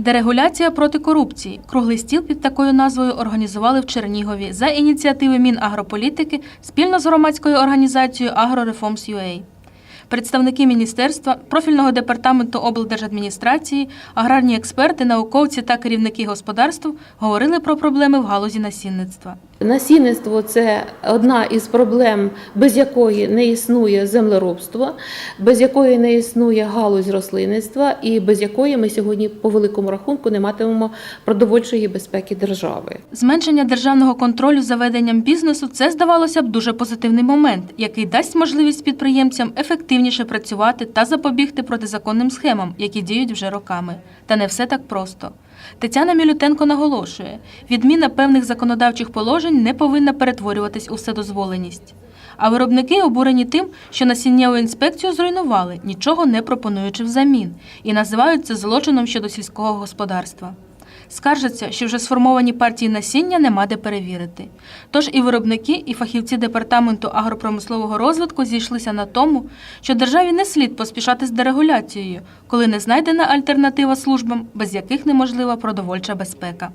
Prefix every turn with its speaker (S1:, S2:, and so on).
S1: Дерегуляція проти корупції. Круглий стіл під такою назвою організували в Чернігові за ініціативи Мінагрополітики спільно з громадською організацією «Агрореформс.UA». Представники міністерства, профільного департаменту облдержадміністрації, аграрні експерти, науковці та керівники господарств говорили про проблеми в галузі насінництва.
S2: Насінництво це одна із проблем, без якої не існує землеробство, без якої не існує галузь рослинництва і без якої ми сьогодні по великому рахунку не матимемо продовольчої безпеки держави.
S1: Зменшення державного контролю за веденням бізнесу це здавалося б дуже позитивний момент, який дасть можливість підприємцям ефективніше працювати та запобігти протизаконним схемам, які діють вже роками. Та не все так просто. Тетяна Мілютенко наголошує, відміна певних законодавчих положень не повинна перетворюватись у вседозволеність. А виробники обурені тим, що насіннєву інспекцію зруйнували, нічого не пропонуючи взамін, і називають це злочином щодо сільського господарства. Скаржаться, що вже сформовані партії насіння нема де перевірити. Тож і виробники, і фахівці департаменту агропромислового розвитку зійшлися на тому, що державі не слід поспішати з дерегуляцією, коли не знайдена альтернатива службам, без яких неможлива продовольча безпека.